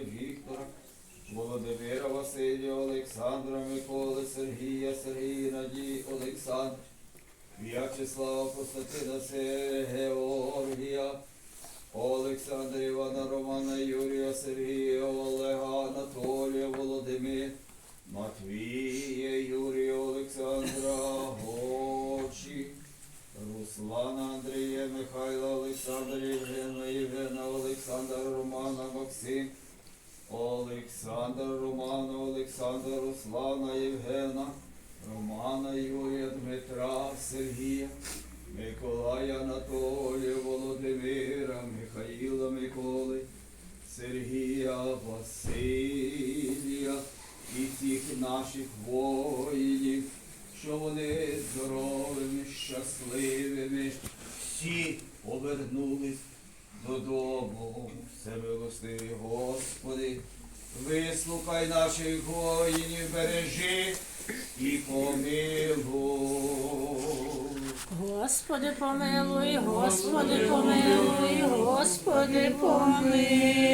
Віктора, Володимира, Василія, Олександра, Миколи, Сергія, Сергій, Надій, Олександр, В'ячеслава, Костатина, Георгія, Олександра Івана, Романа, Юрія, Сергія, Олега, Анатолія, Володимир, Матвія, Юрія, Олександра, Гочі, Руслана, Андрія, Михайла, Олександр, Євгена, Євгена, Олександра, Романа, Максим. Олександр Романа Олександра Руслана Євгена, Романа Юрія Дмитра Сергія, Миколая Анатолія Володимира, Михаїла Миколи, Сергія Василія і всіх наших воїнів, що вони здоровими, щасливими, всі повернулись додому. Всемилостивий Господи, вислухай наших воїнів, бережи і помилуй. Господи помилуй, Господи помилуй, Господи помилуй.